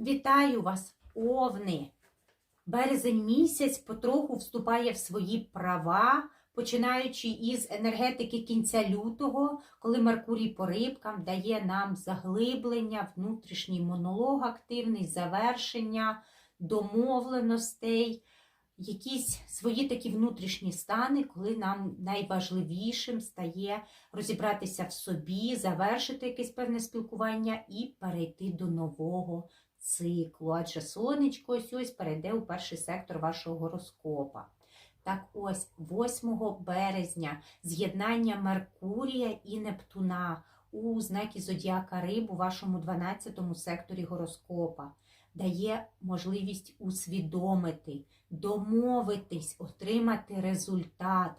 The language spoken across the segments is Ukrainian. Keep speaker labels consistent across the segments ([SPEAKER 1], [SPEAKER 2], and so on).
[SPEAKER 1] Вітаю вас, овни! Березень місяць потроху вступає в свої права, починаючи із енергетики кінця лютого, коли Меркурій по рибкам дає нам заглиблення, внутрішній монолог активний, завершення, домовленостей, якісь свої такі внутрішні стани, коли нам найважливішим стає розібратися в собі, завершити якесь певне спілкування і перейти до нового циклу, адже сонечко ось ось перейде у перший сектор вашого гороскопа. Так ось, 8 березня, з'єднання Меркурія і Нептуна у знакі Зодіака Риб у вашому 12 секторі гороскопа дає можливість усвідомити, домовитись, отримати результат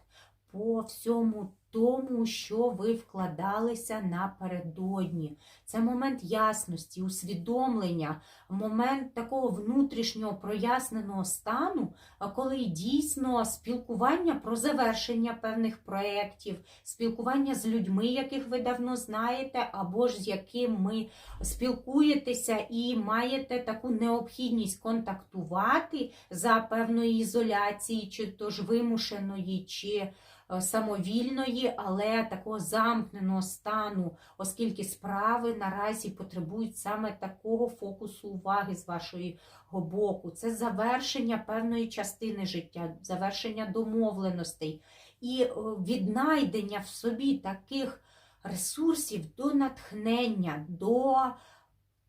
[SPEAKER 1] по всьому тому, що ви вкладалися напередодні. Це момент ясності, усвідомлення, момент такого внутрішнього проясненого стану, коли дійсно спілкування про завершення певних проєктів, спілкування з людьми, яких ви давно знаєте, або ж з якими спілкуєтеся і маєте таку необхідність контактувати за певної ізоляції, чи то ж вимушеної, чи е, самовільної, але такого замкненого стану, оскільки справи наразі потребують саме такого фокусу уваги з вашого боку. Це завершення певної частини життя, завершення домовленостей і е, віднайдення в собі таких ресурсів до натхнення, до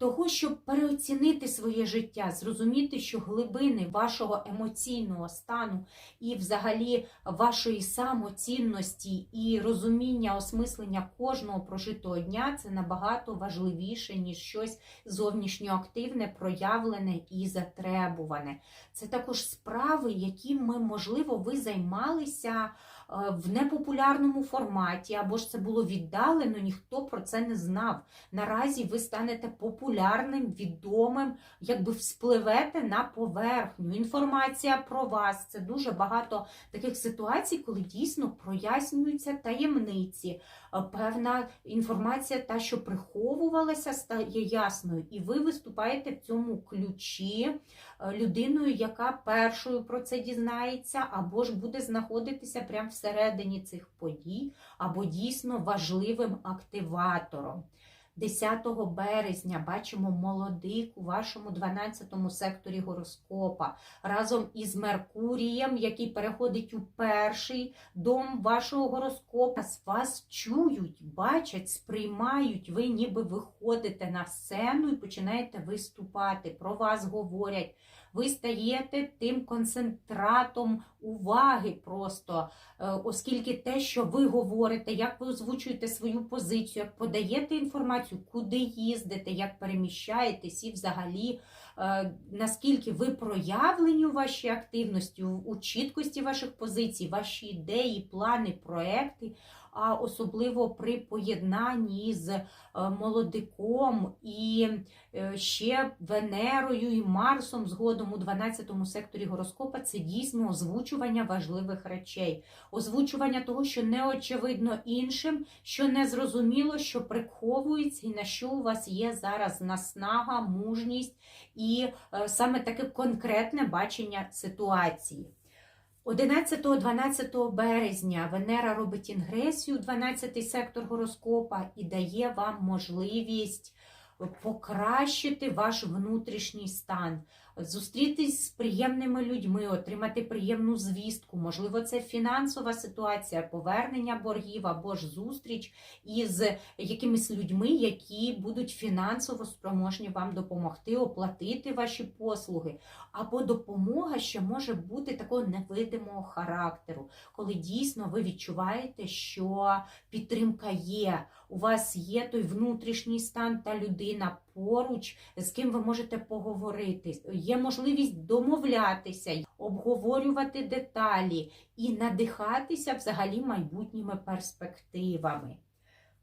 [SPEAKER 1] того, щоб переоцінити своє життя, зрозуміти, що глибини вашого емоційного стану і, взагалі, вашої самоцінності і розуміння осмислення кожного прожитого дня це набагато важливіше, ніж щось зовнішньоактивне, проявлене і затребуване. Це також справи, якими, можливо, ви займалися. Е, В непопулярному форматі, або ж це було віддалено, ніхто про це не знав. Наразі ви станете популярним, відомим, якби вспливете на поверхню. Інформація про вас це дуже багато таких ситуацій, коли дійсно прояснюються таємниці. Е, Певна інформація, та, що приховувалася, стає ясною, і ви виступаєте в цьому ключі е, людиною, яка першою про це дізнається, або ж буде знаходитися прямо всередині цих подій, або дійсно важливим активатором. 10 березня бачимо молодик у вашому 12 секторі гороскопа разом із Меркурієм, який переходить у перший дом вашого гороскопа. З вас чують, бачать, сприймають. Ви ніби виходите на сцену і починаєте виступати. Про вас говорять. Ви стаєте тим концентратом уваги просто, е, оскільки те, що ви говорите, як ви озвучуєте свою позицію, як подаєте інформацію, куди їздите, як переміщаєтесь, і взагалі е, наскільки ви проявлені у вашій активності, у у чіткості ваших позицій, ваші ідеї, плани, проекти. А особливо при поєднанні з е, молодиком і е, ще Венерою і Марсом згодом у 12 секторі гороскопа це дійсно озвучування важливих речей, озвучування того, що не очевидно іншим, що не зрозуміло, що приховується, і на що у вас є зараз наснага, мужність і е, саме таке конкретне бачення ситуації. 11-12 березня Венера робить інгресію, 12-й сектор гороскопа, і дає вам можливість покращити ваш внутрішній стан, зустрітись з приємними людьми, отримати приємну звістку. Можливо, це фінансова ситуація, повернення боргів або ж зустріч із якимись людьми, які будуть фінансово спроможні вам допомогти оплатити ваші послуги. Або допомога, що може бути такого невидимого характеру, коли дійсно ви відчуваєте, що підтримка є. У вас є той внутрішній стан та людина поруч, з ким ви можете поговорити. Є можливість домовлятися, обговорювати деталі і надихатися взагалі майбутніми перспективами.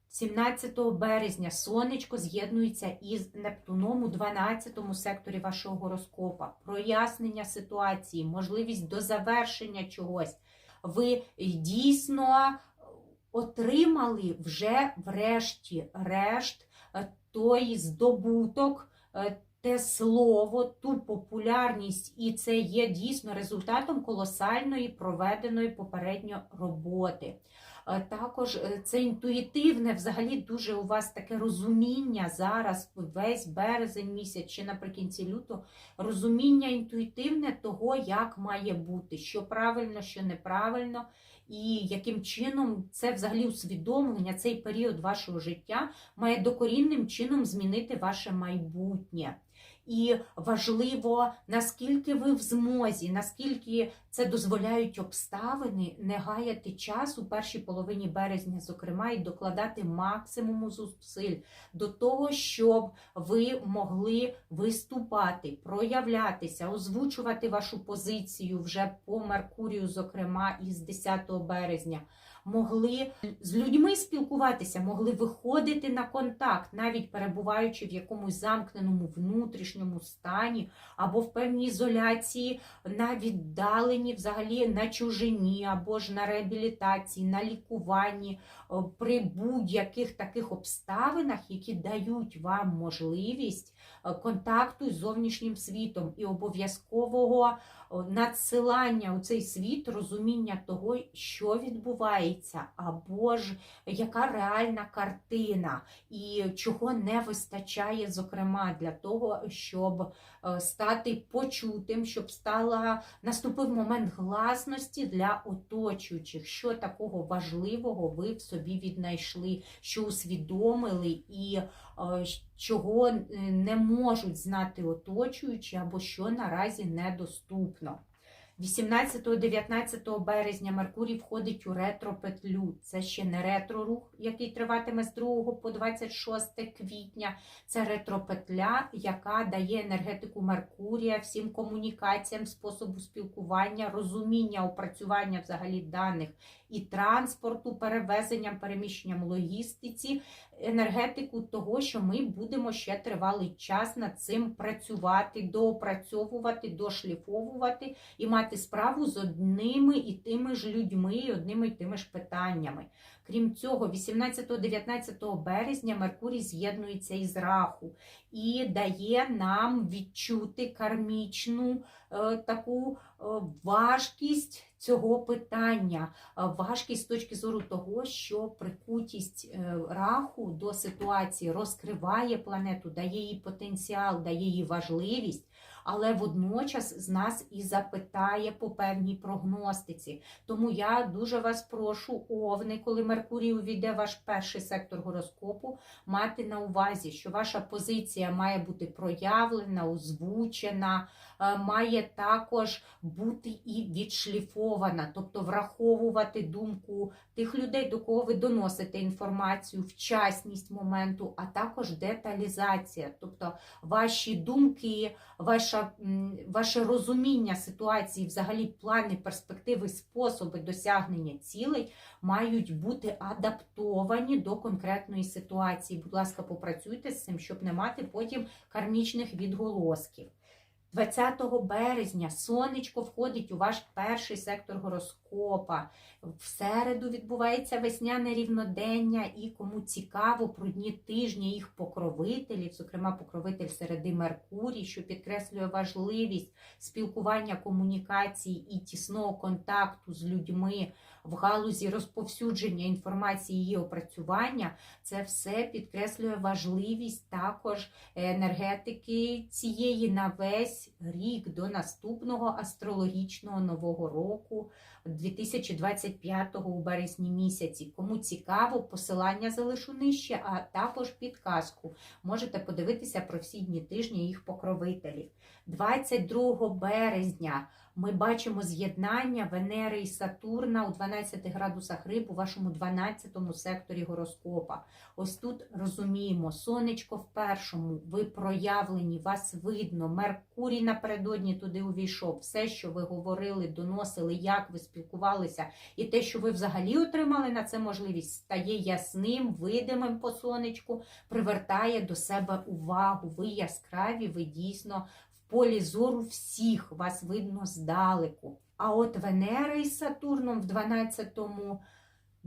[SPEAKER 1] 17 березня сонечко з'єднується із Нептуном у 12 секторі вашого гороскопа. Прояснення ситуації, можливість до завершення чогось. Ви дійсно отримали вже врешті-решт е, той здобуток, е, те слово, ту популярність, і це є дійсно результатом колосальної проведеної попередньо роботи. Е, Також е, це інтуїтивне, взагалі дуже у вас таке розуміння зараз, весь березень місяць чи наприкінці лютого, розуміння інтуїтивне того, як має бути, що правильно, що неправильно, і яким чином це взагалі усвідомлення, цей період вашого життя має докорінним чином змінити ваше майбутнє. І важливо, наскільки ви в змозі, наскільки це дозволяють обставини, не гаяти час у першій половині березня, зокрема, і докладати максимуму зусиль до того, щоб ви могли виступати, проявлятися, озвучувати вашу позицію вже по Меркурію, зокрема, із 10 березня. Могли з людьми спілкуватися, могли виходити на контакт, навіть перебуваючи в якомусь замкненому внутрішньому стані або в певній ізоляції, на віддаленні, взагалі на чужині, або ж на реабілітації, на лікуванні, при будь-яких таких обставинах, які дають вам можливість е, контакту з зовнішнім світом. І обов'язкового надсилання у цей світ розуміння того, що відбувається, або ж яка реальна картина, і чого не вистачає, зокрема, для того, щоб е, стати почутим, щоб стала наступив момент гласності для оточуючих, що такого важливого ви в собі віднайшли, що усвідомили і е, чого е, не можуть знати оточуючі, або що наразі недоступно. 18-19 березня Меркурій входить у ретропетлю. Це ще не ретрорух, який триватиме з 2 по 26 квітня. Це ретропетля, яка дає енергетику Меркурія, всім комунікаціям, способу спілкування, розуміння, опрацювання взагалі даних і транспорту, перевезенням, переміщенням логістиці, енергетику того, що ми будемо ще тривалий час над цим працювати, доопрацьовувати, дошліфовувати і мати справу з одними і тими ж людьми, одними і тими ж питаннями. Крім цього, 18-19 березня Меркурій з'єднується із Раху і дає нам відчути кармічну е, таку е, важкість цього питання, е, важкість з точки зору того, що прикутість е, раху до ситуації розкриває планету, дає їй потенціал, дає їй важливість. Але водночас з нас і запитає по певній прогностиці. Тому я дуже вас прошу, овни, коли Меркурій увійде ваш перший сектор гороскопу, мати на увазі, що ваша позиція має бути проявлена, озвучена, має також бути і відшліфована, тобто враховувати думку тих людей, до кого ви доносите інформацію, вчасність моменту, а також деталізація, тобто ваші думки, ваша, ваше розуміння ситуації, взагалі плани, перспективи, способи досягнення цілей мають бути адаптовані до конкретної ситуації. Будь ласка, попрацюйте з цим, щоб не мати потім кармічних відголосків. 20 березня сонечко входить у ваш перший сектор гороскопа. В середу відбувається весняне рівнодення, і кому цікаво про дні тижня їх покровителів, зокрема покровитель середи Меркурій, що підкреслює важливість спілкування, комунікації і тісного контакту з людьми в галузі розповсюдження інформації її опрацювання. Це все підкреслює важливість також енергетики цієї на весь рік до наступного астрологічного нового року 2025 у березні місяці. Кому цікаво, посилання залишу нижче, а також підказку. Можете подивитися про всі дні тижні їх покровителів. 22 березня ми бачимо з'єднання Венери і Сатурна у 12 градусах риб у вашому 12 секторі гороскопа. Ось тут розуміємо, сонечко в першому, ви проявлені, вас видно, Меркурій напередодні туди увійшов. Все, що ви говорили, доносили, як ви спілкувалися, і те, що ви взагалі отримали на це можливість, стає ясним, видимим по сонечку, привертає до себе увагу. Ви яскраві, ви дійсно полі зору всіх, вас видно здалеку. А от Венера із Сатурном в 12-му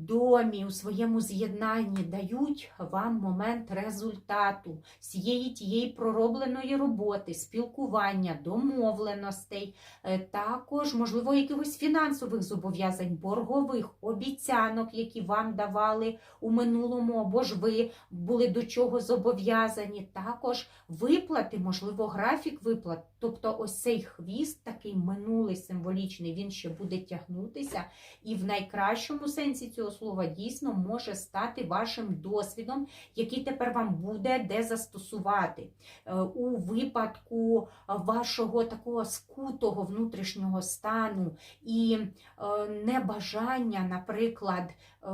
[SPEAKER 1] домі, у своєму з'єднанні дають вам момент результату всієї тієї проробленої роботи, спілкування, домовленостей, е, також, можливо, якихось фінансових зобов'язань, боргових обіцянок, які вам давали у минулому, або ж ви були до чого зобов'язані. Також виплати, можливо, графік виплат. Тобто, ось цей хвіст, такий минулий символічний, він ще буде тягнутися, і в найкращому сенсі цього слова дійсно може стати вашим досвідом, який тепер вам буде де застосувати. Е, У випадку вашого такого скутого внутрішнього стану і е, небажання, наприклад, е,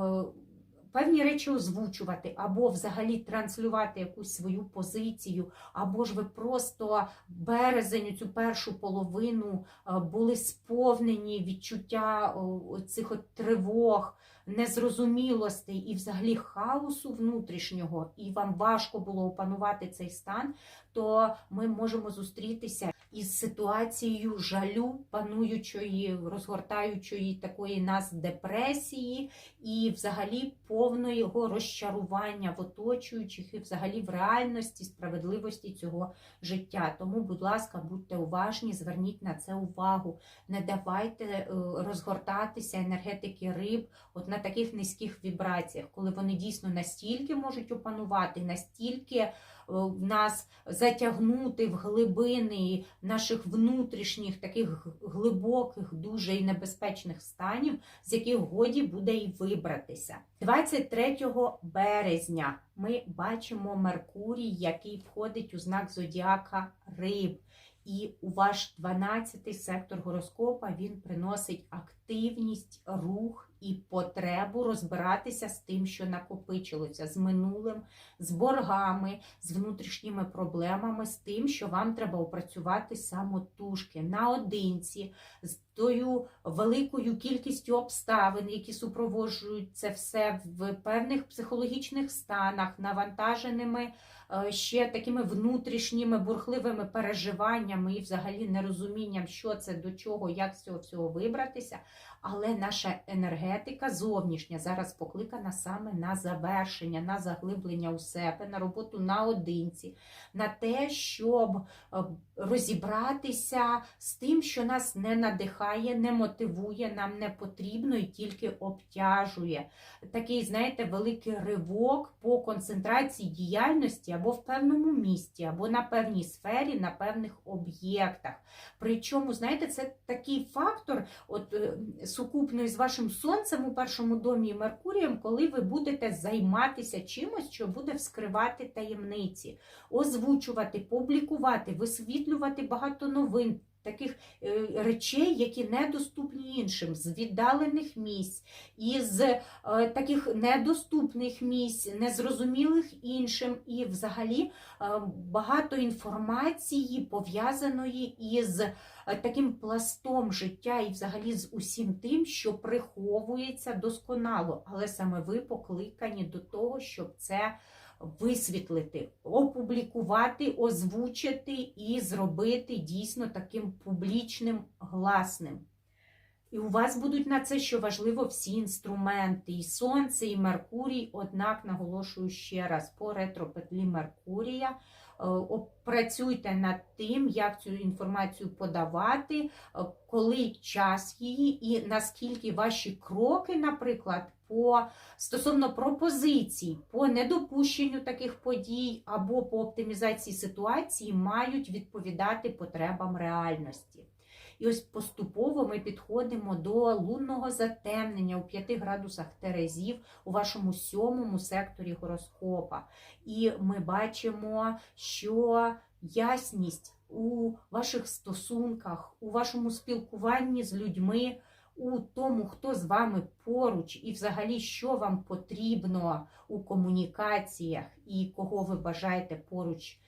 [SPEAKER 1] певні речі озвучувати, або взагалі транслювати якусь свою позицію, або ж ви просто березень, цю першу половину були сповнені відчуття цих от тривог, незрозумілостей і взагалі хаосу внутрішнього, і вам важко було опанувати цей стан, то ми можемо зустрітися із ситуацією жалю, пануючої, розгортаючої такої нас депресії, і взагалі повного розчарування в оточуючих, і взагалі в реальності, справедливості цього життя. Тому, будь ласка, будьте уважні, зверніть на це увагу. Не давайте е, розгортатися енергетики риб от на таких низьких вібраціях, коли вони дійсно настільки можуть опанувати, настільки е, в нас затягнути в глибини наших внутрішніх, таких глибоких, дуже і небезпечних станів, з яких годі буде і вибратися. 23 березня ми бачимо Меркурій, який входить у знак зодіака Риб. І у ваш 12-й сектор гороскопа він приносить активність, рух і потребу розбиратися з тим, що накопичилося, з минулим, з боргами, з внутрішніми проблемами, з тим, що вам треба опрацювати самотужки. Наодинці, з тою великою кількістю обставин, які супроводжують це все в певних психологічних станах, навантаженими е, ще такими внутрішніми бурхливими переживаннями і взагалі нерозумінням, що це до чого, як з цього всього вибратися. Але наша енергетика зовнішня зараз покликана саме на завершення, на заглиблення у себе, на роботу наодинці, на те, щоб е, розібратися з тим, що нас не надихає, не мотивує, нам не потрібно і тільки обтяжує. Такий, знаєте, великий ривок по концентрації діяльності або в певному місті, або на певній сфері, на певних об'єктах. Причому, знаєте, це такий фактор, от е, сукупно із вашим сонцем у першому домі і Меркурієм, коли ви будете займатися чимось, що буде вскривати таємниці, озвучувати, публікувати, висвітлювати багато новин. Таких е, речей, які недоступні іншим, з віддалених місць, із е, таких недоступних місць, незрозумілих іншим, і взагалі е, багато інформації пов'язаної із таким пластом життя і взагалі з усім тим, що приховується досконало, але саме ви покликані до того, щоб це висвітлити, опублікувати, озвучити і зробити дійсно таким публічним, гласним. І у вас будуть на це, що важливо, всі інструменти, і Сонце, і Меркурій. Однак, наголошую ще раз, по ретропетлі Меркурія. Е, Опрацюйте над тим, як цю інформацію подавати, е, коли час її, і наскільки ваші кроки, наприклад, по стосовно пропозицій по недопущенню таких подій або по оптимізації ситуації мають відповідати потребам реальності. І ось поступово ми підходимо до лунного затемнення у 5 градусах Терезів у вашому сьомому секторі гороскопа. І ми бачимо, що ясність у ваших стосунках, у вашому спілкуванні з людьми, у тому, хто з вами поруч, і взагалі, що вам потрібно у комунікаціях, і кого ви бажаєте поруч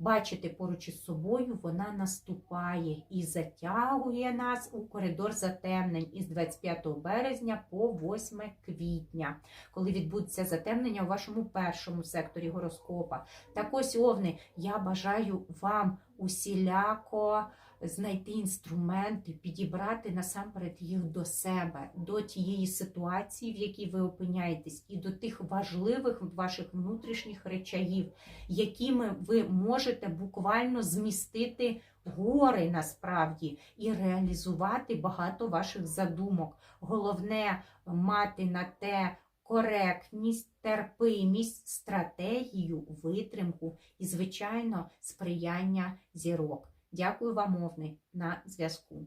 [SPEAKER 1] бачити поруч із собою, вона наступає і затягує нас у коридор затемнень із 25 березня по 8 квітня, коли відбудеться затемнення у вашому першому секторі гороскопа. Так ось, овни, я бажаю вам усіляко знайти інструменти, підібрати насамперед їх до себе, до тієї ситуації, в якій ви опиняєтесь, і до тих важливих ваших внутрішніх речагів, якими ви можете буквально змістити гори насправді і реалізувати багато ваших задумок. Головне мати на те коректність, терпимість, стратегію, витримку і, звичайно, сприяння зірок. Дякую вам, мовний, на зв'язку.